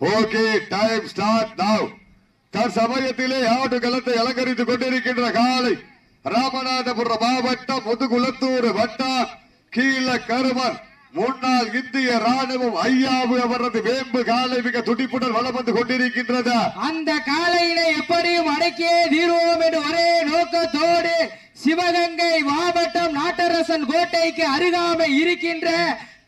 Okay time start now தற்சமயத்திலே ஆட்டு களத்தை அலங்கரித்துக் கொண்டிருக்கின்ற காலை ராமநாதபுரம் மாவட்டம் முதுகுலத்தூர் வட்டம் கீழ கருமன். முன்னாள் இந்திய ராணுவம் ஐயாவு அவரது வேம்பு காலை மிக துடிப்புடன் வளம் வந்து கொண்டிருக்கின்றது. அந்த காலையினை எப்படியும் அடக்கியே தீர்வோம் என்று ஒரே நோக்கத்தோடு சிவகங்கை மாவட்டம் நாட்டரசன் கோட்டைக்கு அருகாமை இருக்கின்ற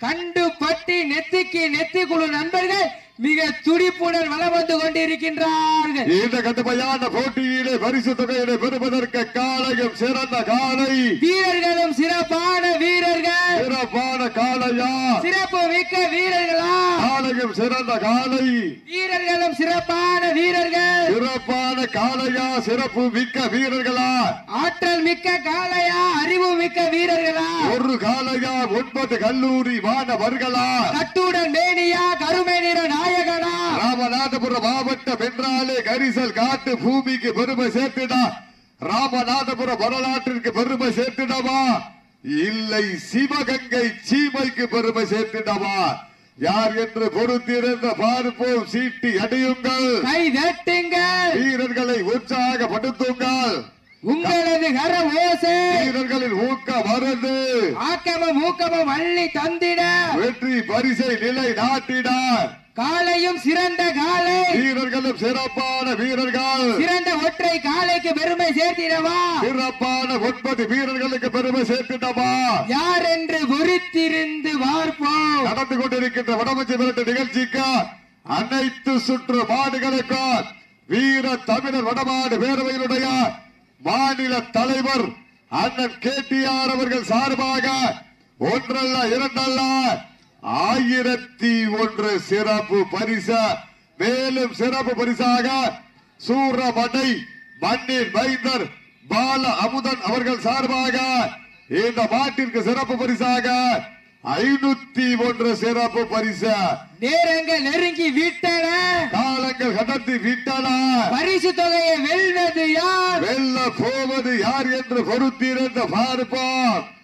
கண்டுபட்டி நெத்திக்கு நெத்தி குழு நண்பர்கள் மிக துடிப்புடன் வலம் வந்து கொண்டிருக்கின்றார்கள். இந்த கடுமையான போட்டியிலே பரிசு தொகையினை பெறுவதற்கு காலையும் சிறந்த காலை வீரர்களும் சிறப்பான வீரர்கள். சிறப்பான காளையா? சிறப்பு மிக்க வீரர்களா? காலையும் சிறந்த காலை வீரர்களும் சிறப்பான வீரர்கள். சிறப்பான காளையா? சிறப்பு மிக்க வீரர்களா? ஆற்றல் மிக்க காளையா? அறிவு மிக்க வீரர்களா? ஒரு காளையா? ஒன்பது கல்லூரி மாணவர்களா? கட்டுடன் மேனியா? கருமை நிற நாயகனா? ராமநாதபுரம் மாவட்டம் என்றாலே கரிசல் காட்டு பூமிக்கு பெருமை சேர்த்திடா. ராமநாதபுரம் வரலாற்றிற்கு பெருமை சேர்த்திடவா? இல்லை சிவகங்கை சீமைக்கு பெருமை சேர்த்திடவா? யார் என்று பொறுத்திருந்த பார்ப்போம் சீட்டி அடியுங்கள். கை தட்டுங்கள். வீரர்களை உற்சாகப்படுத்துங்கள். உங்களது கர ஓசை. வீரர்களின் ஊக்க மருந்து ஆக்கமும் ஊக்கமும் அள்ளி தந்திட. வெற்றி பரிசை நிலை நாட்டினார் காலையும் சிறந்த காலை வீரர்களும் சிறப்பான வீரர்கள். சிறந்த ஒற்றை காலைக்கு பெருமை சேர்த்திடவா? சிறப்பான ஒன்பது வீரர்களுக்கு பெருமை சேர்த்துட்டமா யார் என்று பொறுத்திருந்து பார்ப்போம். நடந்து கொண்டிருக்கின்ற வடமஞ்சி விரட்டு நிகழ்ச்சிக்கு அனைத்து சுற்று மாடுகளுக்கும் வீர தமிழர் வடமாடு பேரவையினுடைய மாநில தலைவர் அண்ணன் கேடிஆர் அவர்கள் சார்பாக ஒன்றல்ல இரண்டல்ல ஆயிரத்தி ஒன்று சிறப்பு பரிச. மேலும் சிறப்பு பரிசாக சூரமடை மண்ணின் மைந்தர் பால அமுதன் அவர்கள் சார்பாக இந்த மாட்டிற்கு சிறப்பு பரிசாக ஐநூத்தி ஒன்று சிறப்பு பரிசு. நேரங்கள் நெருங்கி விட்டன. காலங்கள் கடத்தி விட்டன. பரிசு தொகையை வெல்வது யார்? வெல்ல போவது யார் என்று பொறுத்திருந்த பார்ப்போம்.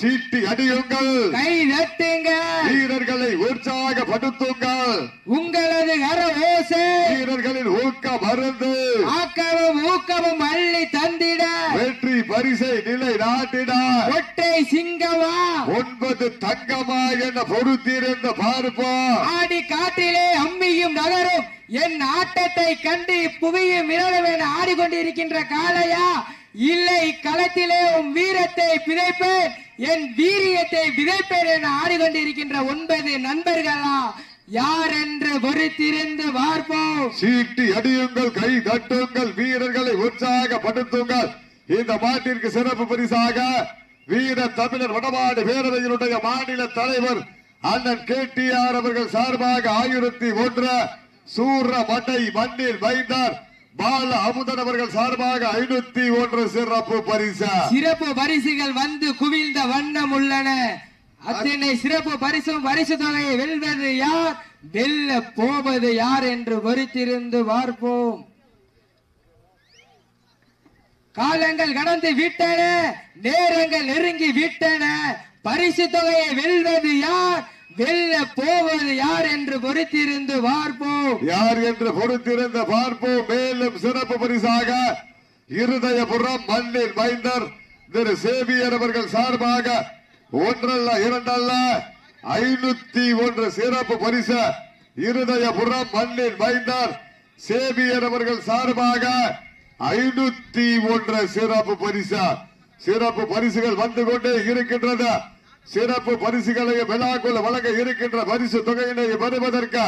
சீட்டி அடியுங்கள். கை தட்டுங்கள். வீரர்களை உற்சாகப்படுத்துங்கள். உங்களது கர ஓசை வீரர்களின் ஊக்க மருந்து ஆக்கமும் ஊக்கமும் அள்ளி தந்திட. வெற்றி பரிசை நிலை நாட்டினார் ஒற்றை சிங்கமா? ஒன்பது தங்கமா என பொறுத்திருந்த பார்ப்போம். ஆடி காற்றிலே அம்மியும் நகரும். என் ஆட்டத்தை கண்டு புவியும் மிரளும் என ஆடிக்கொண்டிருக்கின்ற காளையா? இல்லை களத்திலே உன் வீரத்தை பிதைப்பேன் என் வீரியத்தை விதைப்பேன் என ஆடிக்கொண்டிருக்கின்ற ஒன்பது நண்பர்களா யார் என்று பொறுத்திருந்து பார்ப்போம். சீட்டி அடியுங்கள் கை தட்டுங்கள் வீரர்களை உற்சாகப்படுத்துங்கள். இந்த மாட்டிற்கு சிறப்பு பரிசாக வீர தமிழர் வடமாடு பேரவையினுடைய மாநில தலைவர் அண்ணன் கேடிஆர் அவர்கள் சார்பாக ஆயிரத்தி ஒன்று சூர மட்டை மண்ணில் வைத்தார். பால அமுதன் அவர்கள் சார்பாக ஐநூத்தி ஒன்று சிறப்பு பரிசு. சிறப்பு பரிசுகள் வந்து குவிந்த வண்ணம் உள்ளன. அத்தனை சிறப்பு பரிசும் பரிசு தொகையை வெல்வது யார்? வெல்ல போவது யார் என்று வருத்திருந்து பார்ப்போம். காலங்கள் கடந்து விட்டன நேரங்கள் நெருங்கி விட்டன. பரிசு தொகையை வெல்வது யார்? வெல்ல போவது யார் என்று பொறுத்திருந்து பார்ப்போம். யார் என்று பொறுத்திருந்து பார்ப்போம். மேலும் சிறப்பு பரிசாக இருதயபுரம் மண்ணில் மைந்தர் திரு சேவியர் அவர்கள் சார்பாக ஒன்றல்ல இரண்டல்ல ஐநூத்தி ஒன்று சிறப்பு பரிசு இருதயபுரம் மண்ணில் மைந்தர் சேவியர் அவர்கள் சார்பாக ஐநூத்தி ஒன்று சிறப்பு பரிசா. சிறப்பு பரிசுகள் வந்து கொண்டே இருக்கின்றது சிறப்பு பரிசுகளை விழாக்குள் வழங்க இருக்கின்ற பரிசு தொகையினை பெறுவதற்கு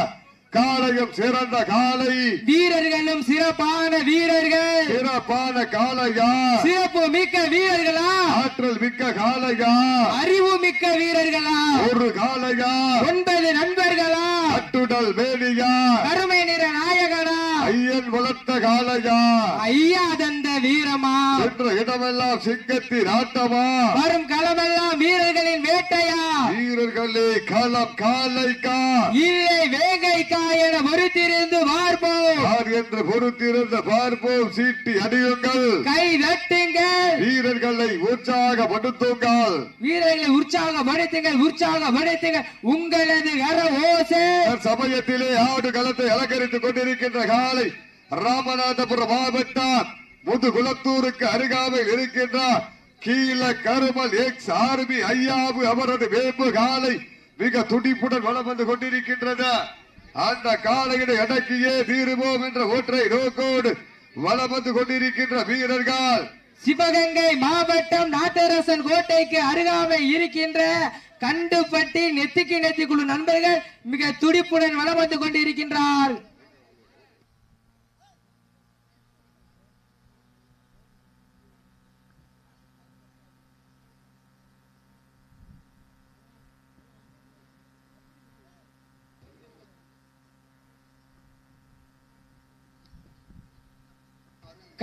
காலையும் சிறந்த காலை. வீரர்களும் சிறப்பான வீரர்கள். சிறப்பான காளையா சிறப்பு மிக்க வீரர்களா? ஆற்றல் மிக்க காளையா அறிவு மிக்க வீரர்களா? ஒரு காளையா? ஒன்பது நண்பர்களா? அட்டுடல் வேலியா கருமை நிற நாயகனா? ஐயன் வளர்த்த காளையா? ஐயா தந்த வீரமா? சென்ற இடமெல்லாம் சிங்கத்தின் ஆட்டமா? வரும் களமெல்லாம் வீரர்களின் வேட்டையா? வீரர்களே களம் காலைக்கா இல்லை வேங்கை வேங்கைக்கா என பொறுத்திருந்து பார்ப்போம். யார் என்று பொறுத்திருந்த பார்ப்போம். சீட்டி அடியுங்கள் கை தட்டுங்கள். வீரர்களை உற்சாகப்படுத்துங்கள். வீரர்களை உற்சாகப்படுத்துங்கள் உற்சாகப்படுத்துங்கள் உங்களது கர ஓசை. சமயத்திலே ஆடு களத்தை அலங்கரித்துக் கொண்டிருக்கின்ற காலை ராமநாதபுரம் மாவட்டம் முதுகுளத்தூருக்கு அருகாமையில் இருக்கின்ற கீழ கருமல் எக்ஸ் ஆர்மி ஐயாவு அவரது வேம்பு காலை மிக துடிப்புடன் வளம் வந்து கொண்டிருக்கின்றது. அந்த காலையினை அடக்கியே தீருவோம் என்ற ஒற்றை நோக்கோடு வளம் வந்து கொண்டிருக்கின்ற வீரர்கள். சிவகங்கை மாவட்டம் நாட்டரசன் கோட்டைக்கு அருகாமை இருக்கின்ற கண்டுபட்டி நெத்திக்கு நெத்திக்குழு நண்பர்கள் மிக துடிப்புடன் வளம் வந்து கொண்டிருக்கின்றார்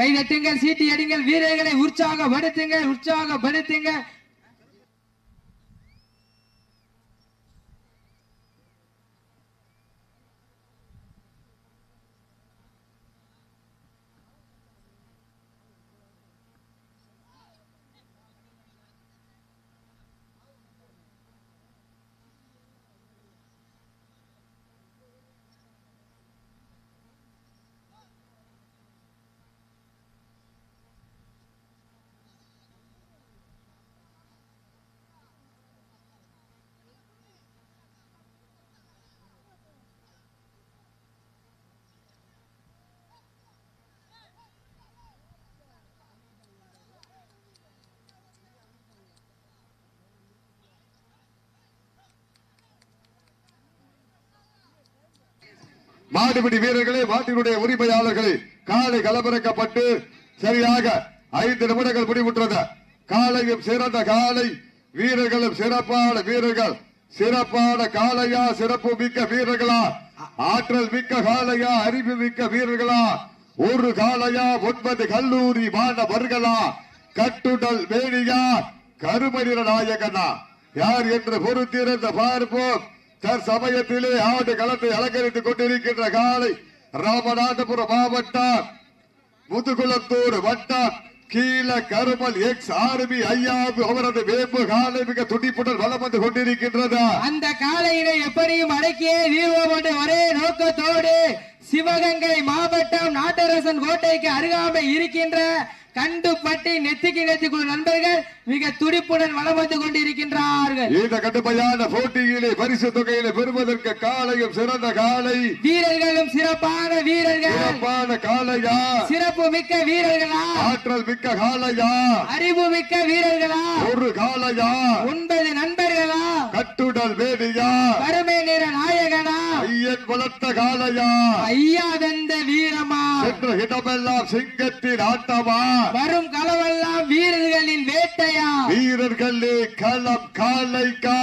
கைதட்டுங்கள் சீட்டி அடிங்கள் வீரர்களை உற்சாகப்படுத்துங்கள் உற்சாகப்படுத்துங்கள் மாடுபிடி வீரர்களே மாட்டினுடைய உரிமையாளர்களே காலை கலபரக்கப்பட்டு சரியாக ஐந்து நிமிடங்கள் முடிவுற்றது. காலையும் சிறந்த காலை வீரர்களும் சிறப்பான வீரர்கள். சிறப்பான காலையா சிறப்பு மிக்க வீரர்களா? ஆற்றல் மிக்க காலையா அறிவு மிக்க வீரர்களா? ஒரு காலையா ஒன்பது கல்லூரி மாணவர்களா? கட்டுடல் மேனியா கருமநிற நாயகனா? யார் என்று பொறுத்திருந்த பார்ப்போம். தற்சமயத்திலே ஆடு களத்தை அலங்கரித்துக் கொண்டிருக்கின்ற காலை ராமநாதபுரம் மாவட்டம் முதுகுளத்தூர் வட்டம் கீழ கருமல் எக்ஸ் ஆர்மி ஐயாவு அவரது வேம்பு காலை மிக துடிப்புடன் வளம் வந்து கொண்டிருக்கின்றது. அந்த காலையினை எப்படியும் அடக்கியே தீர்வோம் ஒரே நோக்கத்தோடு சிவகங்கை மாவட்டம் நாட்டரசன் கோட்டைக்கு அருகாமை இருக்கின்ற கண்டுபட்டி நெத்திக்கு நெத்திக்குழு நண்பர்கள் மிக துடிப்புடன் வலம் வந்து கொண்டிருக்கின்றார்கள். இந்த கடுமையான போட்டியிலே பரிசு தொகையிலே பெறுவதற்கு காலையும் சிறந்த காலை வீரர்களும் சிறப்பான வீரர்கள். சிறப்பான காலையா சிறப்பு மிக்க வீரர்களா? ஆற்றல் மிக்க காலையா அறிவு மிக்க வீரர்களா? ஒரு காலையா ஒன்பது நண்பர்களா? கட்டுடல் வேடியா கருமை நிற நாயகனா? ஐயன் வளர்த்த காலையா ஐயா தந்த வீரமா? சென்ற இடமெல்லாம் சிங்கத்தின் ஆட்டமா? வரும். களவெல்லாம் வீரர்களின் வேட்டையா? வீரர்களே களம் காலைக்கா.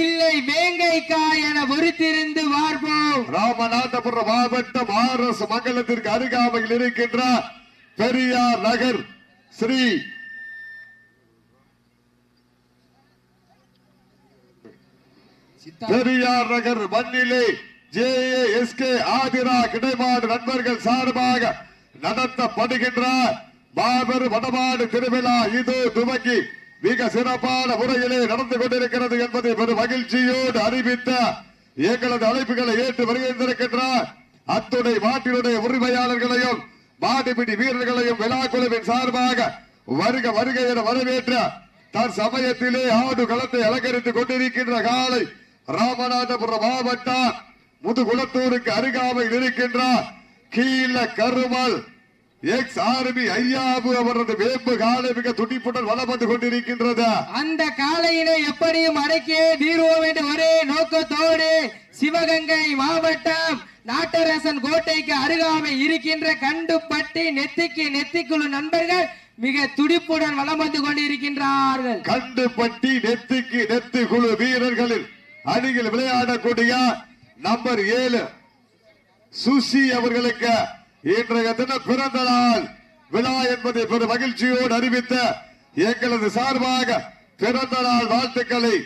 இல்லை வேங்கைக்கா என பொறுத்திருந்து பார்ப்போம். ராமநாதபுரம் மாவட்டம் ஆர் எஸ் மங்கலத்திற்கு அருகாமையில் இருக்கின்ற பெரியார் நகர் ஸ்ரீ பெரியார் நகர் மண்ணிலே ஜே எஸ் கே ஆதிரா கிடைமாடு நண்பர்கள் சார்பாக நடத்தப்படுகின்ற மாபெரும் வடமாடு திருவிழா இது துவக்கி மிக சிறப்பான முறையிலே நடந்து கொண்டிருக்கிறது என்பதை பெரும் மகிழ்ச்சியோடு அறிவித்த எங்களது அழைப்புகளை ஏற்று வருகின்றிருக்கின்றார். அத்துணை மாட்டினுடைய உரிமையாளர்களையும் மாடுபிடி வீரர்களையும் விழாக்குழுவின் சார்பாக வருக வருக என வரவேற்ற தன் சமயத்திலே ஆடு களத்தை அலங்கரித்துக் கொண்டிருக்கின்ற காலை ராமநாதபுரம் மாவட்டம் முதுகுளத்தூருக்கு அருகாமையில் இருக்கின்ற கீழ கருமல் எக்ஸ் ஆர்மி ஐயாவு அவரது வேம்பு காலை மிக துடிப்புடன் வலம் வந்து கொண்டிருக்கின்றது. அந்த காளையினை எப்படியும் அடக்கியே தீர்வோம் என்ற ஒரே நோக்கத்தோடு சிவகங்கை மாவட்டம் நாட்டரசன் கோட்டைக்கு அருகாமை இருக்கின்ற கண்டுபட்டி நெத்திக்கு நெத்திக்குழு நண்பர்கள் மிக துடிப்புடன் வலம் வந்து கொண்டிருக்கின்றார்கள். கண்டுபட்டி நெத்திக்கு நெத்து குழு வீரர்களில் அணியில் விளையாடக்கூடிய நம்பர் ஏழு சுசி அவர்களுக்கு இன்றைய தினம் பிறந்த நாள். விழா என்பதை பெரும் மகிழ்ச்சியோடு அறிவித்த எங்களது சார்பாக பிறந்த நாள் வாழ்த்துக்களை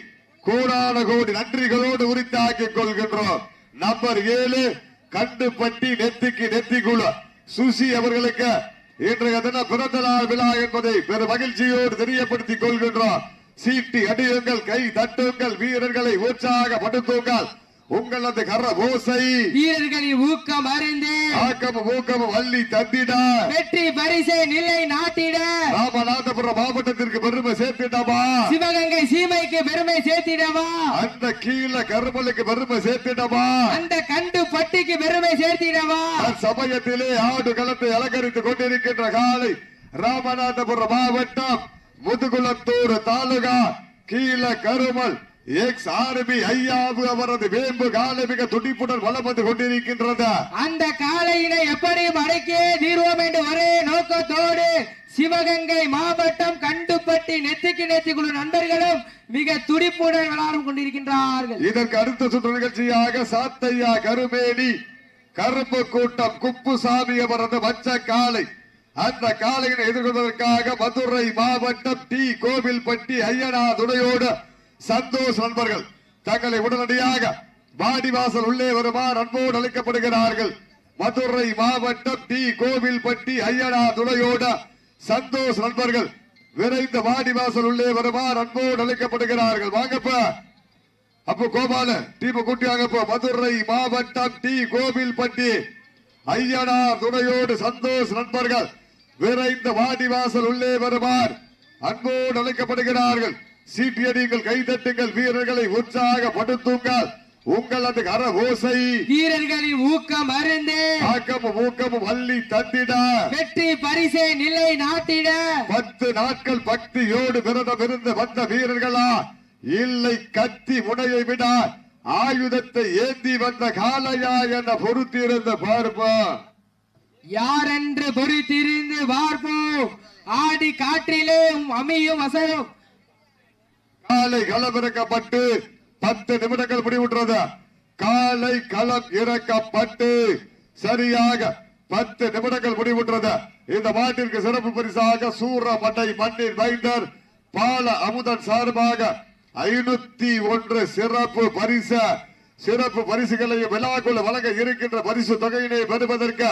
கோடான கோடி நன்றிகளோடு உரித்தாக்கிக் கொள்கின்றோம். நம்பர் ஏழு கண்டுபட்டி நெத்திக்கு நெத்திக்குழு. சுசி அவர்களுக்கு இன்றைய தினம் பிறந்த நாள் விழா என்பதை பெரும் மகிழ்ச்சியோடு தெரியப்படுத்திக் கொள்கின்றோம். சீட்டி அடியுங்கள் கை தட்டுங்கள் வீரர்களை உற்சாகப்படுத்துங்கள். உங்களது கர ஓசை வீரர்களின் ஊக்கம் அறிந்து ஆக்கமும் ஊக்கமும் அள்ளி தந்திட. வெற்றி பரிசை நிலை நாட்டிட. ராமநாதபுரம் மாவட்டத்திற்கு பெருமை சேர்த்திடமா சிவகங்கை சீமைக்கு பெருமை சேர்த்திடவா? அந்த கீழ கருமலுக்கு பெருமை சேர்த்திடமா அந்த கண்டு பட்டிக்கு பெருமை சேர்த்திடவா? சமயத்திலே ஆடு களத்தை அலங்கரித்துக் கொண்டிருக்கின்ற காலை ராமநாதபுரம் மாவட்டம் முதுகுளத்தூர் தாலுகா கீழ கருமல் எக்ஸ் ஆர்பி ஐயாவு அவரது வேம்பு காலை மிக துடிப்புடன் வலம் வந்து கொண்டிருக்கின்றது. அந்த காளையினை எப்படியும் அடக்கியே தீர்வோம் என்று ஒரே நோக்கத்தோடு சிவகங்கை மாவட்டம் கண்டுப்பட்டி நெத்திக்கு நெத்திக்குழு நண்பர்களும் மிக துடிப்புடன் விளையாடும் கொண்டிருக்கின்றார்கள். இதற்கு அடுத்த சுற்று நிகழ்ச்சியாக சாத்தையா கருமேனி கரும்பு கூட்டம் குப்புசாமி அவரது மச்ச காலை அந்த காலையினை எதிர்கொள்வதற்காக மதுரை மாவட்டம் டி. கோவில்பட்டி ஐயனா துணையோடு சந்தோஷ் நண்பர்கள் தங்களை உடனடியாக வாடிவாசல் உள்ளே வருமாறு அன்போடு அழைக்கப்படுகிறார்கள் மதுரை மாவட்டம் டி கோவில்பட்டி ஐயனா துளையோட சந்தோஷ் நண்பர்கள் விரைந்து வாடிவாசல் உள்ளே வருமாறு அன்போடு அழைக்கப்படுகிறார்கள் வாங்கப்பா. அப்போ கோபால டீம் கூட்டியாங்க போ மதுரை மாவட்டம் டி கோவில்பட்டி ஐயனா துணையோடு சந்தோஷ் நண்பர்கள் விரைந்த வாடிவாசல் உள்ளே வருமாறு அன்போடு அழைக்கப்படுகிறார்கள் சீட்டியடிங்கள் கைதட்டுங்கள். வீரர்களை உற்சாகப்படுத்துங்கள். உங்களது கர ஓசை வீரர்களின் ஊக்கம் அறிந்து ஆக்கமும் ஊக்கமும் அள்ளி தந்திட. வெற்றி பரிசை நிலை நாட்டிட. பத்து நாட்கள் பக்தியோடு விரதம் இருந்து வந்த வீரர்களா இல்லை கத்தி முனையை விட ஆயுதத்தை ஏந்தி வந்த காளையா என பொறுத்திருந்த பார்ப்போம். யாரென்று பொறுத்திருந்து பார்ப்போம். ஆடி காற்றிலே அமியும் அசரும். காலை களம் இறக்கப்பட்டு பத்து நிமிடங்கள் முடிவுற்றது. காலை களம் இறக்கப்பட்டு சரியாக பத்து நிமிடங்கள் முடிவுற்றது. இந்த மாட்டிற்கு சிறப்பு பரிசாக சூரமட்டை மண்ணின் வைண்டர் பால அமுதன் சார்பாக ஐநூத்தி ஒன்று சிறப்பு பரிசு. சிறப்பு பரிசுகளையும் விழாக்குள் வழங்க இருக்கின்ற பரிசு தொகையினை பெறுவதற்கு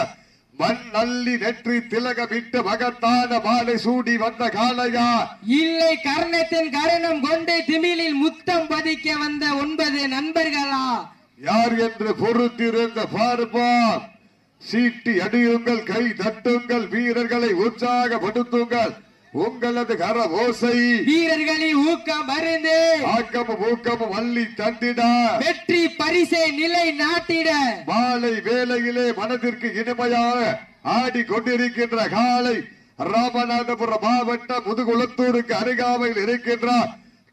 மண் அள்ளி நெற்றி திலகமிட்டு மகத்தான மாலை சூடி வந்த காளையா? இல்லை கர்ணத்தின் கரணம் கொண்டு திமிலில் முத்தம் பதிக்க வந்த ஒன்பது நண்பர்களா? யார் என்று பொறுத்திருந்த பார்ப்போம். சீட்டி அடியுங்கள் கை தட்டுங்கள் வீரர்களை உற்சாகப்படுத்துங்கள். உங்களது கர ஓசை. வீரர்களின் ஊக்கம் அறிந்து ஆக்கமும் ஊக்கமும் அள்ளி தந்திட. வெற்றி பரிசை நிலை நாட்டிட. மாலை வேளையிலே மனதிற்கு இனிமையாக ஆடி கொண்டிருக்கின்ற காலை ராமநாதபுரம் மாவட்டம் முதுகுளத்தூருக்கு அருகாமையில் இருக்கின்ற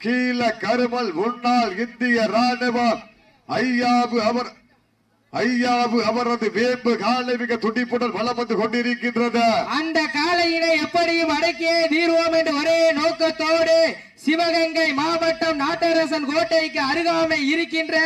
கீழ கருமல் முன்னாள் இந்திய ராணுவம் ஐயாவு அவர் ஐயாவு அவரது வேம்பு காலை மிக துடிப்புடன் வலம் வந்து கொண்டிருக்கின்றது. அந்த காளையினை எப்படியும் அடக்கியே தீர்வோம் என்று ஒரே நோக்கத்தோடு சிவகங்கை மாவட்டம் நாட்டரசன் கோட்டைக்கு அருகாமை இருக்கின்ற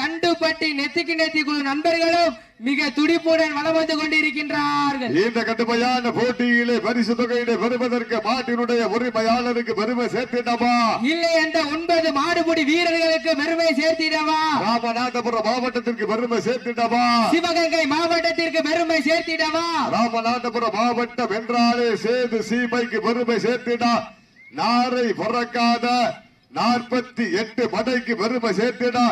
கண்டுபட்டி நெத்திக்கு நெத்தி குழு நண்பர்களும் மிக துடிப்புடன் வலம் வந்து கொண்டிருக்கின்றார்கள். இந்த கடுமையான போட்டியிலே பரிசு தொகையினை பெறுவதற்கு மாட்டினுடைய உரிமையாளருக்கு பெருமை சேர்த்திடமா இல்லை அந்த ஒன்பது மாடுபிடி வீரர்களுக்கு பெருமை சேர்த்திடவா? ராமநாதபுரம் மாவட்டத்திற்கு பெருமை சேர்த்திடமா சிவகங்கை மாவட்டத்திற்கு பெருமை சேர்த்திடவா? ராமநாதபுரம் மாவட்டம் என்றாலே சேது சீமைக்கு பெருமை சேர்த்திடா. நாரை பிறக்காத நாற்பத்தி எட்டு படைக்கு பெருமை சேர்த்திடா.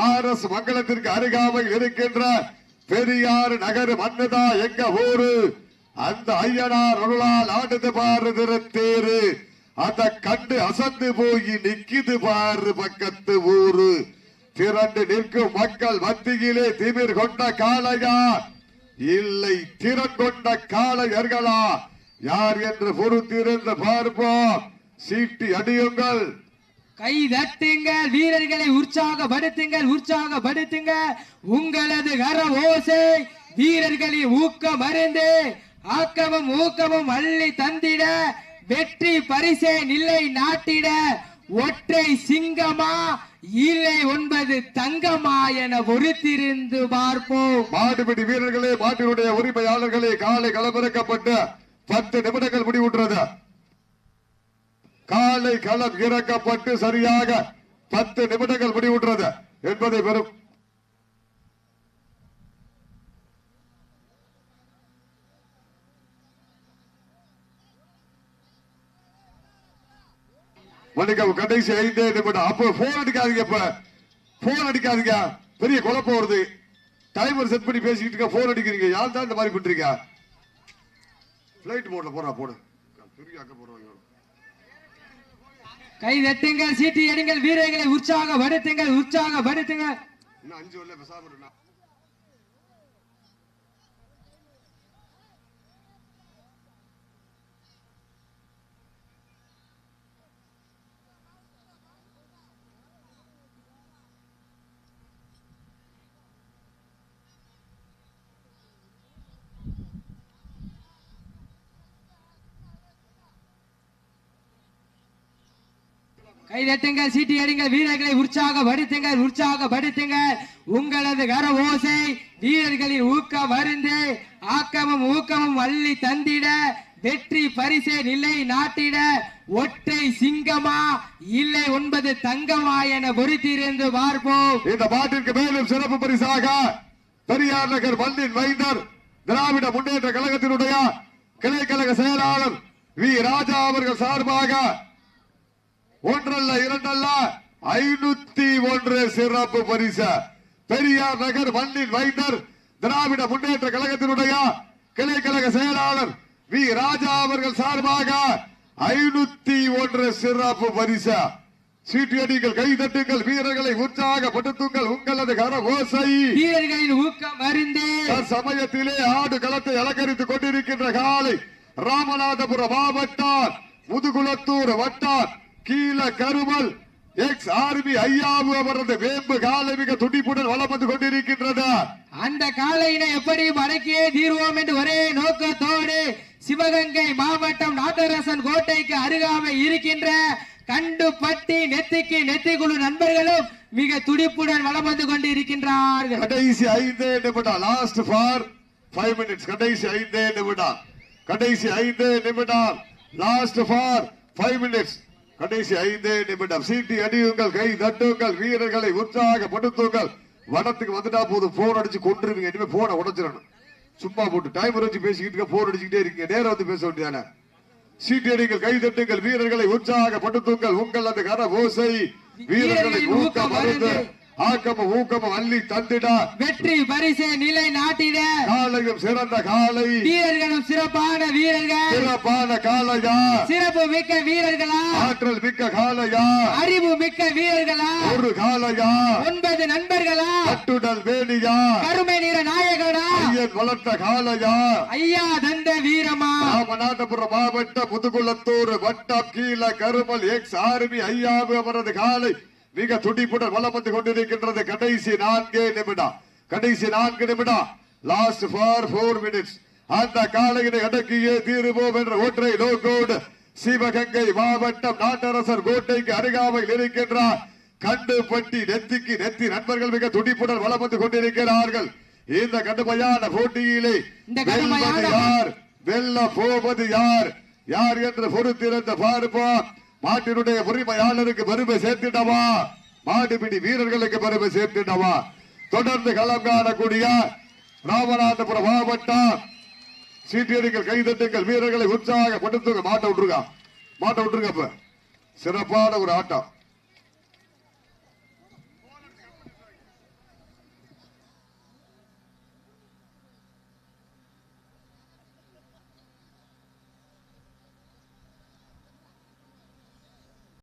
ஆர் எஸ் மங்கலத்திற்கு அருகாமையில் இருக்கின்ற பெரியாறு நகர் மண்ணுதா எங்க ஊரு? அந்த ஐயனார் அருளால் ஆடுது பாரு திருத்தேரு அந்த கண்டு அசந்து போய் நிக்குது பாரு பக்கத்து ஊரு. திரண்டு நிற்கும் மக்கள் மத்தியிலே திமிர் கொண்ட காளையா? இல்லை திறன் கொண்ட காளையர்களா? யார் என்று பொறுத்திருந்து பார்ப்போம். சீட்டி அடியுங்கள் கை தட்டுங்கள் வீரர்களை உற்சாகப்படுத்துங்கள் உற்சாகப்படுத்துங்க. உங்களது கர ஓசை வீரர்களின் ஊக்கம் மருந்து ஆக்கமும் ஊக்கமும் அள்ளி தந்திட வெற்றி பரிசை நிலை நாட்டிட ஒற்றை சிங்கமா இல்லை ஒன்பது தங்கமா என பொறுத்திருந்து பார்ப்போம். மாடுபிடி வீரர்களே மாட்டினுடைய உரிமையாளர்களே காலை களமிறக்கப்பட்டு பத்து நிமிடங்கள் முடிவுற்றது. காலை களம் இறக்கப்பட்டு சரியாக பத்து நிமிடங்கள் முடிவுற்றது என்பதை பெறும் மன்னிக்கவும் கடைசி ஐந்து நிமிடம். அப்போ போன் அடிக்காதீங்க இப்ப. போன் அடிக்காதீங்க. பெரிய குழப்பம் வருது. டைமர் செட் பண்ணி பேசிக்கிட்டு இருக்க போன் அடிக்கிறீங்க. யார் தான் இந்த மாதிரி பண்றீங்க? பிளைட் மோட்ல போறா போடு. பெரிய ஆக்க போறோம் கை தட்டுங்கள் சீட்டி அடிங்கள் வீரர்களை உற்சாகப்படுத்துங்கள் உற்சாகப்படுத்துங்கள் இன்னும் அஞ்சு உள்ள பேசாம கை தட்டுங்கள் சீட்டி அடிங்கள் வீரர்களை உற்சாகப்படுத்துங்கள் உற்சாகப்படுத்துங்கள் உங்களது கர ஓசை வீரர்களின் ஊக்க மருந்து ஆக்கமும் ஊக்கமும் வள்ளி தந்திட வெற்றி பரிசை நிலை நாட்டிட. ஒற்றை சிங்கமா இல்லை ஒன்பது தங்கமா என பொறுத்திருந்து பார்ப்போம். இந்த பாட்டிற்கு மேலும் சிறப்பு பரிசாக பெரியார் நகர் மண்ணின் வைந்தர் திராவிட முன்னேற்ற கழகத்தினுடைய கிளைக்கழக செயலாளர் வி. ராஜா அவர்கள் சார்பாக ஒன்றல்ல இரண்டல்ல. ஐநூத்தி ஒன்று சிறப்பு பரிசு. பெரியார் நகர் மண்ணின் மைந்தர் திராவிட முன்னேற்ற கழகத்தினுடைய கிளைக்கழக செயலாளர் வி. ராஜா அவர்கள் சார்பாக ஐநூத்தி ஒன்று சிறப்பு பரிசு. சீட்டியடிகள் கைதட்டுங்கள் வீரர்களை உற்சாகப்படுத்துங்கள். உங்களது கர ஓசை. வீரர்களின் ஊக்கம் மருந்து சமயத்திலே ஆடு களத்தை அலங்கரித்துக் கொண்டிருக்கின்ற காலை ராமநாதபுரம் மாவட்டம் முதுகுளத்தூர் வட்டார் கீழ கருமல் எக்ஸ் ஆர்மி ஐயாவு அவரது வேம்பு காலை மிக துடிப்புடன் வளம் வந்து கொண்டிருக்கின்றது. அந்த காளையினை எப்படி அடக்கியே தீர்வோம் என்று ஒரே நோக்கத்தோடு சிவகங்கை மாவட்டம் நாட்டரசன் கோட்டைக்கு அருகாமை இருக்கின்ற கண்டுபட்டி நெத்திக்கு நெத்திக்குழு நண்பர்களும் மிக துடிப்புடன் வலம் வந்து கொண்டிருக்கின்றார்கள். கடைசி ஐந்தே நிமிடம் லாஸ்ட் ஃபார் ஃபைவ் மினிட்ஸ் கடைசி ஐந்தே நிமிடம் கடைசி ஐந்தே நிமிடம் லாஸ்ட் ஃபார் ஃபைவ் மினிட்ஸ் கடைசி ஐந்தே நிமிடம். சீட்டி அடியுங்கள் கை தட்டுங்கள் வீரர்களை உற்சாகப்படுத்துங்கள். வனத்துக்கு வந்துட்டா போதும். போன் அடிச்சு கொண்டுருவீங்க இனிமே போனை உடைச்சிடணும். சும்மா போட்டு டைமர் வச்சு பேசிக்கிட்டு போன் அடிச்சுக்கிட்டே இருக்கீங்க. நேரம் வந்து பேச வேண்டியதானே? சீட்டியடிகள் கை தட்டுங்கள் வீரர்களை உற்சாகப்படுத்துங்கள். உங்கள் அந்த கர ஓசை வீரர்களை ஊக்கம் மருந்து ஆக்கமும் ஊக்கமும் அள்ளி தந்திடா. வெற்றி பரிசை நிலை நாட்டிட. காலையும் சிறந்த காலை. வீரர்களும் சிறப்பான வீரர்கள். சிறப்பான காலையா? சிறப்பு மிக்க வீரர்களா? ஆற்றல் மிக்க காலையா? அறிவு மிக்க வீரர்களா? ஒரு காலையா? ஒன்பது நண்பர்களா? கட்டுடல் வேணியா? கருமை நிற நாயகனா? ஐயன் வளர்த்த காலையா? ஐயா தந்த வீரமா? ராமநாதபுரம் மாவட்ட முதுகுளத்தூர் வட்டம் கீழ கருமல் எக்ஸ் ஆர்மி ஐயாவு அவரது காலை. மிக துடிப்புடன் வலம் வந்து கொண்டிருக்கின்றது. கடைசி நான்கே நிமிடம். கடைசி நான்கு நிமிடம். லாஸ்ட் ஃபார் போர் மினிட்ஸ் அந்த காலையினை அடக்கியே தீருவோம் என்ற ஒற்றை நோக்கோடு சிவகங்கை மாவட்டம் நாட்டரசர் கோட்டைக்கு அருகாமையில் இருக்கின்றார். கண்டுபட்டி நெத்திக்கு நெத்தி நண்பர்கள் மிக துடிப்புடன் வலம் வந்து கொண்டிருக்கிறார்கள். இந்த கடுமையான போட்டியிலே யார்? வெல்ல போவது யார்? யார் என்று பொறுத்திருந்த பார்ப்போம். மாட்டினுடைய உரிமையாளருக்கு பெருமை சேர்த்துட்டவா மாட்டுப்பிடி வீரர்களுக்கு பெருமை சேர்த்துட்டவா தொடர்ந்து களம் காணக்கூடிய ராமநாதபுரம் மாவட்டம். சீட்டியடிகள் கைதட்டுங்கள் வீரர்களை உற்சாகப்படுத்துங்க. மாட்ட விட்டுருக்கா மாட்ட விட்டுருங்க சிறப்பான ஒரு ஆட்டம்.